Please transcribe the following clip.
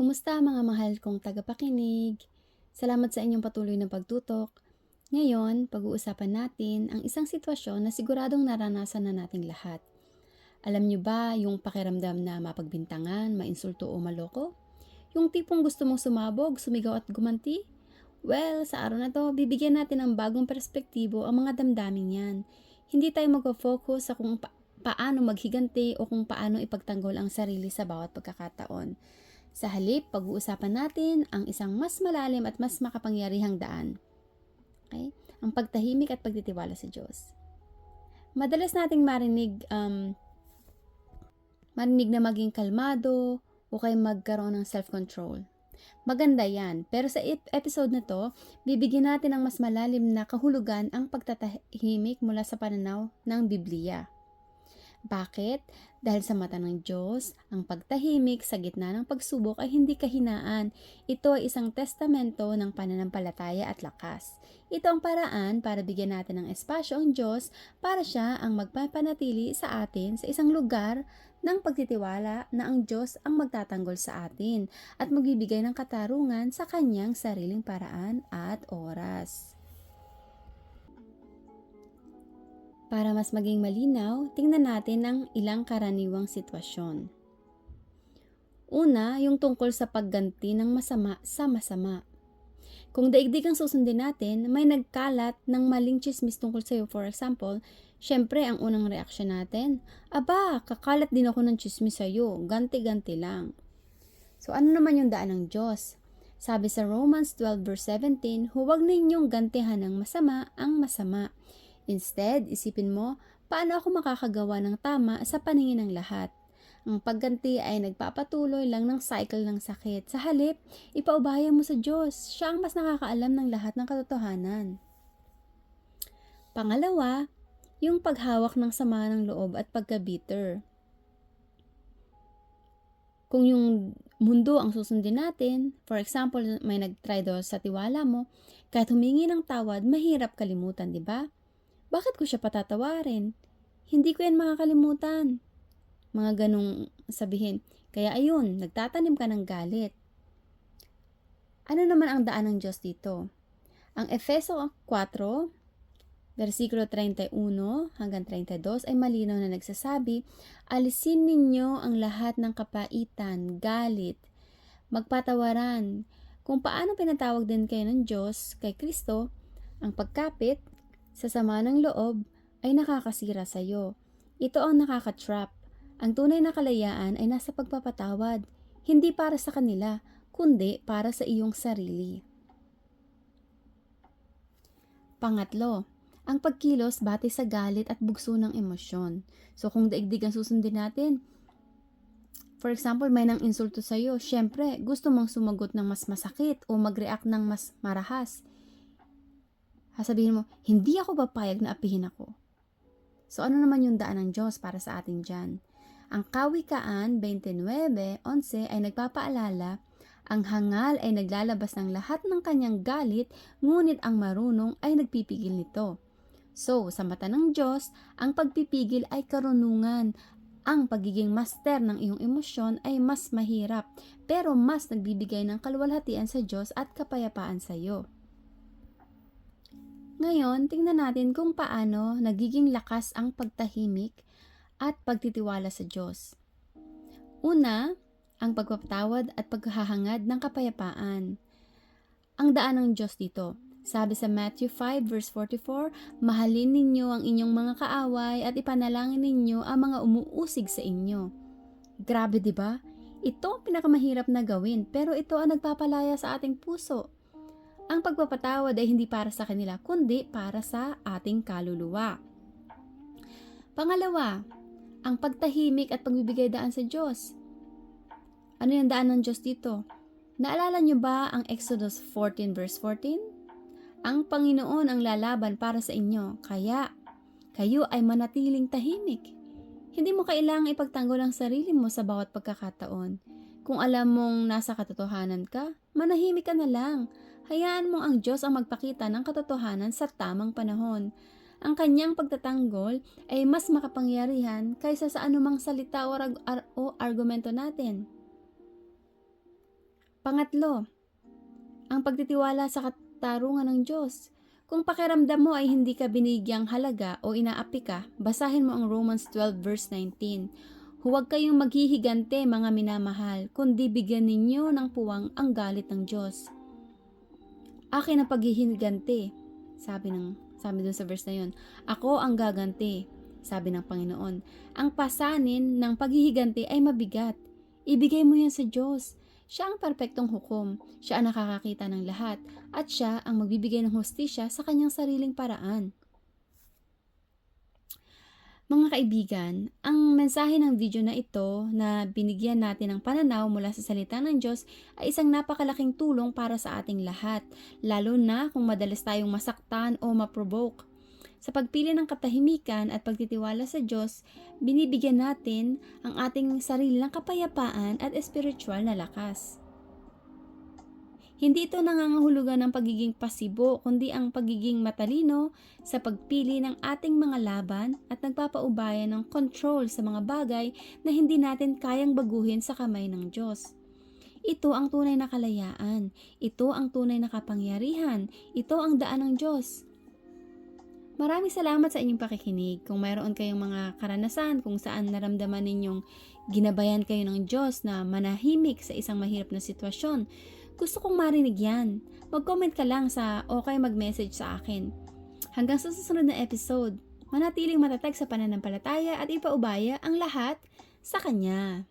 Kumusta mga mahal kong tagapakinig? Salamat sa inyong patuloy na pagtutok. Ngayon, pag-uusapan natin ang isang sitwasyon na siguradong naranasan na nating lahat. Alam niyo ba yung pakiramdam na mapagbintangan, mainsulto o maloko? Yung tipong gusto mong sumabog, sumigaw at gumanti? Well, sa araw na to, bibigyan natin ng bagong perspektibo ang mga damdamin yan. Hindi tayo mag-focus sa kung pa- paano maghiganti o kung paano ipagtanggol ang sarili sa bawat pagkakataon. Sa halip, pag-uusapan natin ang isang mas malalim at mas makapangyarihang daan. Okay? Ang pagtahimik at pagtitiwala sa Diyos. Madalas nating marinig um, marinig na maging kalmado o kay magkaroon ng self-control. Maganda yan. Pero sa ep- episode na to, bibigyan natin ng mas malalim na kahulugan ang pagtatahimik mula sa pananaw ng Biblia. Bakit? Dahil sa mata ng Diyos, ang pagtahimik sa gitna ng pagsubok ay hindi kahinaan. Ito ay isang testamento ng pananampalataya at lakas. Ito ang paraan para bigyan natin ng espasyo ang Diyos para siya ang magpapanatili sa atin sa isang lugar ng pagtitiwala na ang Diyos ang magtatanggol sa atin at magbibigay ng katarungan sa kanyang sariling paraan at oras. Para mas maging malinaw, tingnan natin ang ilang karaniwang sitwasyon. Una, yung tungkol sa pagganti ng masama sa masama. Kung daigdig ang susundin natin, may nagkalat ng maling chismis tungkol sa'yo. For example, syempre ang unang reaksyon natin, Aba, kakalat din ako ng chismis sa'yo. Ganti-ganti lang. So ano naman yung daan ng Diyos? Sabi sa Romans 12 verse 17, huwag ninyong gantihan ng masama ang masama. Instead, isipin mo, paano ako makakagawa ng tama sa paningin ng lahat? Ang pagganti ay nagpapatuloy lang ng cycle ng sakit. Sa halip, ipaubaya mo sa Diyos. Siya ang mas nakakaalam ng lahat ng katotohanan. Pangalawa, yung paghawak ng sama ng loob at pagka-bitter. Kung yung mundo ang susundin natin, for example, may nag-try daw sa tiwala mo, kahit humingi ng tawad, mahirap kalimutan, di ba? Bakit ko siya patatawarin? Hindi ko yan makakalimutan. Mga ganong sabihin. Kaya ayun, nagtatanim ka ng galit. Ano naman ang daan ng Diyos dito? Ang Efeso 4, versikulo 31 hanggang 32 ay malinaw na nagsasabi, Alisin ninyo ang lahat ng kapaitan, galit, magpatawaran. Kung paano pinatawag din kayo ng Diyos kay Kristo, ang pagkapit, sa sama ng loob, ay nakakasira sa iyo. Ito ang nakaka-trap. Ang tunay na kalayaan ay nasa pagpapatawad, hindi para sa kanila, kundi para sa iyong sarili. Pangatlo, ang pagkilos batay sa galit at bugso ng emosyon. So kung daigdig ang susundin natin, for example, may nang insulto sa iyo, syempre, gusto mong sumagot ng mas masakit o mag-react ng mas marahas. Sasabihin mo, hindi ako papayag na apihin ako. So ano naman yung daan ng Diyos para sa atin dyan? Ang Kawikaan 29.11 ay nagpapaalala, ang hangal ay naglalabas ng lahat ng kanyang galit, ngunit ang marunong ay nagpipigil nito. So, sa mata ng Diyos, ang pagpipigil ay karunungan. Ang pagiging master ng iyong emosyon ay mas mahirap, pero mas nagbibigay ng kaluwalhatian sa Diyos at kapayapaan sa iyo. Ngayon, tingnan natin kung paano nagiging lakas ang pagtahimik at pagtitiwala sa Diyos. Una, ang pagpapatawad at paghahangad ng kapayapaan. Ang daan ng Diyos dito. Sabi sa Matthew 5 verse 44, Mahalin ninyo ang inyong mga kaaway at ipanalangin ninyo ang mga umuusig sa inyo. Grabe ba? Ito ang pinakamahirap na gawin, pero ito ang nagpapalaya sa ating puso. Ang pagpapatawad ay hindi para sa kanila, kundi para sa ating kaluluwa. Pangalawa, ang pagtahimik at pagbibigay daan sa Diyos. Ano yung daan ng Diyos dito? Naalala niyo ba ang Exodus 14 verse 14? Ang Panginoon ang lalaban para sa inyo, kaya kayo ay manatiling tahimik. Hindi mo kailangang ipagtanggol ang sarili mo sa bawat pagkakataon. Kung alam mong nasa katotohanan ka, manahimik ka na lang hayaan mo ang Diyos ang magpakita ng katotohanan sa tamang panahon. Ang kanyang pagtatanggol ay mas makapangyarihan kaysa sa anumang salita o, arg- ar- o argumento natin. Pangatlo, ang pagtitiwala sa katarungan ng Diyos. Kung pakiramdam mo ay hindi ka binigyang halaga o inaapi ka, basahin mo ang Romans 12 verse 19. Huwag kayong maghihigante mga minamahal, kundi bigyan ninyo ng puwang ang galit ng Diyos. Akin ang paghihigante, sabi ng sabi dun sa verse na yun. Ako ang gaganti, sabi ng Panginoon. Ang pasanin ng paghihigante ay mabigat. Ibigay mo yan sa Diyos. Siya ang perpektong hukom. Siya ang nakakakita ng lahat. At siya ang magbibigay ng hustisya sa kanyang sariling paraan. Mga kaibigan, ang mensahe ng video na ito na binigyan natin ng pananaw mula sa salita ng Diyos ay isang napakalaking tulong para sa ating lahat, lalo na kung madalas tayong masaktan o maprovoke. Sa pagpili ng katahimikan at pagtitiwala sa Diyos, binibigyan natin ang ating sarili ng kapayapaan at espiritual na lakas. Hindi ito nangangahulugan ng pagiging pasibo, kundi ang pagiging matalino sa pagpili ng ating mga laban at nagpapaubaya ng control sa mga bagay na hindi natin kayang baguhin sa kamay ng Diyos. Ito ang tunay na kalayaan. Ito ang tunay na kapangyarihan. Ito ang daan ng Diyos. Maraming salamat sa inyong pakikinig. Kung mayroon kayong mga karanasan kung saan naramdaman ninyong ginabayan kayo ng Diyos na manahimik sa isang mahirap na sitwasyon, gusto kong marinig yan. Mag-comment ka lang sa o kaya mag-message sa akin. Hanggang sa susunod na episode, manatiling matatag sa pananampalataya at ipaubaya ang lahat sa Kanya.